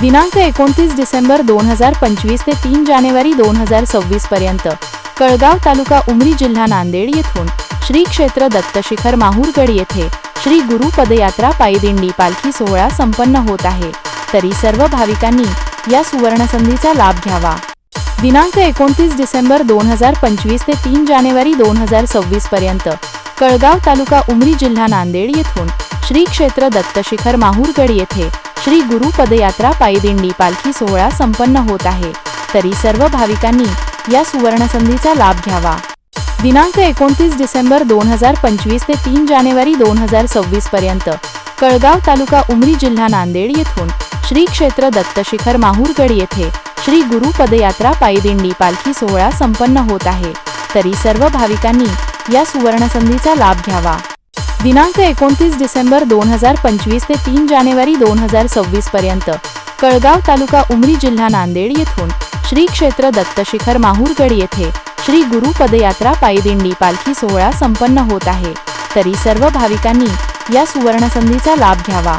दिनांक एकोणतीस डिसेंबर दोन हजार पंचवीस ते तीन जानेवारी दोन हजार सव्वीस पर्यंत कळगाव तालुका उमरी जिल्हा नांदेड येथून श्री क्षेत्र दत्तशिखर माहूरगड येथे श्री गुरु पदयात्रा पायदिंडी पालखी सोहळा संपन्न होत आहे. तरी सर्व भाविकांनी या सुवर्णसंधीचा लाभ घ्यावा. दिनांक एकोणतीस डिसेंबर दोन हजार पंचवीस ते तीन जानेवारी दोन हजार सव्वीस पर्यंत कळगाव तालुका उमरी जिल्हा नांदेड येथून श्री क्षेत्र दत्तशिखर माहूरगड येथे श्री गुरु पदयात्रा पायदिंडी पालखी सोहळा संपन्न होत आहे. तरी सर्व भाविकांनी या सुवर्णसंधीचा लाभ घ्यावा. दिनांक एकोणतीस डिसेंबर दोन हजार पंचवीस ते तीन जानेवारी दोन हजार सव्वीस पर्यंत कळगाव तालुका उमरी जिल्हा नांदेड येथून श्री क्षेत्र दत्तशिखर माहूरगड येथे श्री गुरु पदयात्रा पायदिंडी पालखी सोहळा संपन्न होत आहे. तरी सर्व भाविकांनी या सुवर्णसंधीचा लाभ घ्यावा. दिनांक एकोणतीस डिसेंबर दोन हजार पंचवीस ते तीन जानेवारी दोन हजार सव्वीस पर्यंत कळगाव तालुका उमरी जिल्हा नांदेड येथून श्री क्षेत्र दत्तशिखर माहूरगड येथे श्री गुरु पदयात्रा पायदिंडी पालखी सोहळा संपन्न होत आहे. तरी सर्व भाविकांनी या सुवर्णसंधीचा लाभ घ्यावा.